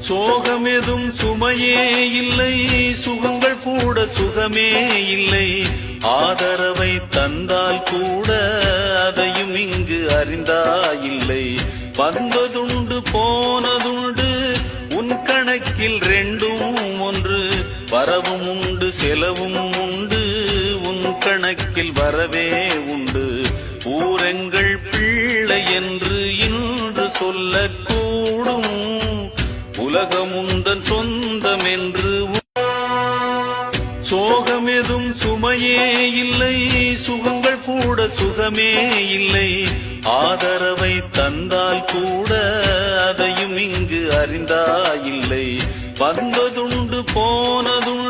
சோகம் எதும் சுமையே இல்லை சுகங்கள் கூட சுகமே இல்லை. ஆதரவை தந்தால் கூட அதையும் இங்கு அறிந்தாயில்லை. வந்ததுண்டு போனதுண்டு உன் கணக்கில் ரெண்டும் ஒன்று. வரவும் உண்டு செலவும் உண்டு உன் கணக்கில் வரவே உண்டு. ஊரெங்கள் பிள்ளை என்று இன்று சொல்லக்கூடும். உலகமுந்தன் சொந்தம் என்று சோகமெதும் சுமையே இல்லை சுகங்கள் கூட சுகமே இல்லை. ஆதரவை தந்தால் கூட அதையும் இங்கு அறிந்தாயில்லை. வந்ததுண்டு போனதுண்டு